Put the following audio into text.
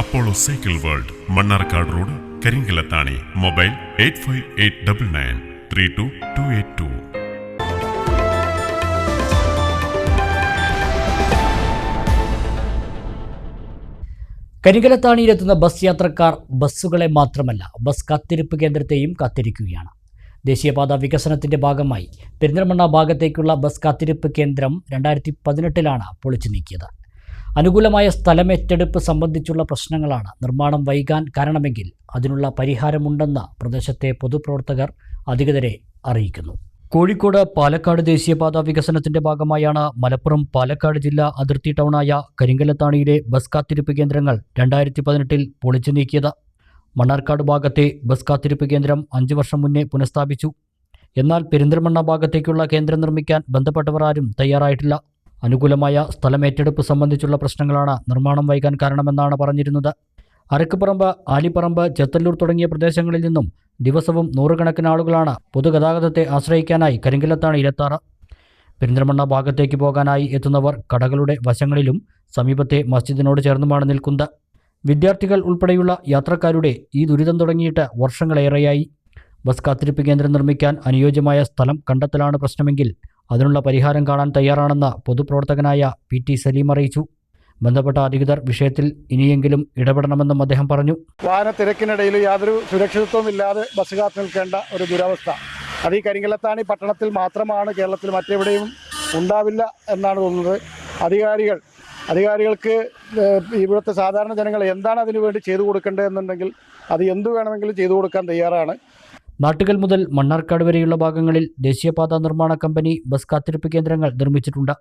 Apollo cycle world Mannarkkad road Karinkallathani mobile eight five eight double nine three two two eight two. കരിങ്കലത്താണിയിലെത്തുന്ന bus യാത്രക്കാർ ബസ്സുകളെ മാത്രമല്ല bus കാത്തിരിപ്പ് കേന്ദ്രത്തെയും കാത്തിരിക്കുകയാണ്. ദേശീയപാത വികസനത്തിന്റെ ഭാഗമായി പെരിന്തൽമണ്ണ ഭാഗത്തേക്കുള്ള ബസ് കാത്തിരിപ്പ് കേന്ദ്രം രണ്ടായിരത്തി പതിനെട്ടിലാണ് പൊളിച്ചു നീക്കിയത്. അനുകൂലമായ സ്ഥലമേറ്റെടുപ്പ് സംബന്ധിച്ചുള്ള പ്രശ്നങ്ങളാണ് നിർമ്മാണം വൈകാൻ കാരണമെങ്കിൽ അതിനുള്ള പരിഹാരമുണ്ടെന്ന് പ്രദേശത്തെ പൊതുപ്രവർത്തകർ അധികൃതരെ അറിയിക്കുന്നു. കോഴിക്കോട് പാലക്കാട് ദേശീയപാത വികസനത്തിന്റെ ഭാഗമായാണ് മലപ്പുറം പാലക്കാട് ജില്ലാ അതിർത്തി ടൗണായ കരിങ്കലത്താണിയിലെ ബസ് കാത്തിരിപ്പ് കേന്ദ്രങ്ങൾ രണ്ടായിരത്തി പതിനെട്ടിൽ പൊളിച്ചു നീക്കിയത്. മണ്ണാർക്കാട് ഭാഗത്തെ ബസ് കാത്തിരിപ്പ് കേന്ദ്രം അഞ്ചു വർഷം മുന്നേ പുനഃസ്ഥാപിച്ചു. എന്നാൽ പെരിന്തൽമണ്ണ ഭാഗത്തേക്കുള്ള കേന്ദ്രം നിർമ്മിക്കാൻ ബന്ധപ്പെട്ടവർ ആരും തയ്യാറായിട്ടില്ല. അനുകൂലമായ സ്ഥലമേറ്റെടുപ്പ് സംബന്ധിച്ചുള്ള പ്രശ്നങ്ങളാണ് നിർമ്മാണം വൈകാൻ കാരണമെന്നാണ് പറഞ്ഞിരുന്നത്. അരക്കുപറമ്പ് ആലിപ്പറമ്പ് ചെത്തല്ലൂർ തുടങ്ങിയ പ്രദേശങ്ങളിൽ നിന്നും ദിവസവും നൂറുകണക്കിന് ആളുകളാണ് പൊതുഗതാഗതത്തെ ആശ്രയിക്കാനായി കരിങ്കലത്താണ് ഇരത്താറ്. പെരിന്തൽമണ്ണ ഭാഗത്തേക്ക് പോകാനായി എത്തുന്നവർ കടകളുടെ വശങ്ങളിലും സമീപത്തെ മസ്ജിദിനോട് ചേർന്നുമാണ് നിൽക്കുന്നത്. വിദ്യാർത്ഥികൾ ഉൾപ്പെടെയുള്ള യാത്രക്കാരുടെ ഈ ദുരിതം തുടങ്ങിയിട്ട് വർഷങ്ങളേറെയായി. ബസ് കാത്തിരിപ്പ് കേന്ദ്രം നിർമ്മിക്കാൻ അനുയോജ്യമായ സ്ഥലം കണ്ടെത്തലാണ് പ്രശ്നമെങ്കിൽ അതിനുള്ള പരിഹാരം കാണാൻ തയ്യാറാണെന്ന് പൊതുപ്രവർത്തകനായ പി ടി സലീം അറിയിച്ചു. ബന്ധപ്പെട്ട അധികൃതർ വിഷയത്തിൽ ഇനിയെങ്കിലും ഇടപെടണമെന്നും അദ്ദേഹം പറഞ്ഞു. വാഹന തിരക്കിനിടയിൽ യാതൊരു സുരക്ഷിതത്വം ഇല്ലാതെ ബസ് കാത്തു നിൽക്കേണ്ട ഒരു ദുരവസ്ഥ. അത് ഈ കരിങ്കലത്താണി പട്ടണത്തിൽ മാത്രമാണ് കേരളത്തിൽ മറ്റെവിടെയും ഉണ്ടാവില്ല എന്നാണ് തോന്നുന്നത്. അധികാരികൾ അധികാരികൾക്ക് ഇവിടുത്തെ സാധാരണ ജനങ്ങൾ എന്താണ് അതിനു വേണ്ടി ചെയ്തു കൊടുക്കേണ്ടതെന്നുണ്ടെങ്കിൽ അത് എന്തു വേണമെങ്കിലും ചെയ്തു കൊടുക്കാൻ തയ്യാറാണ്. നാട്ടുകൽ മുതൽ മണ്ണാർക്കാട് വരെയുള്ള ഭാഗങ്ങളിൽ ദേശീയപാതാ നിർമ്മാണ കമ്പനി ബസ് കാത്തിരിപ്പ് കേന്ദ്രങ്ങൾ നിർമ്മിച്ചിട്ടുണ്ട്.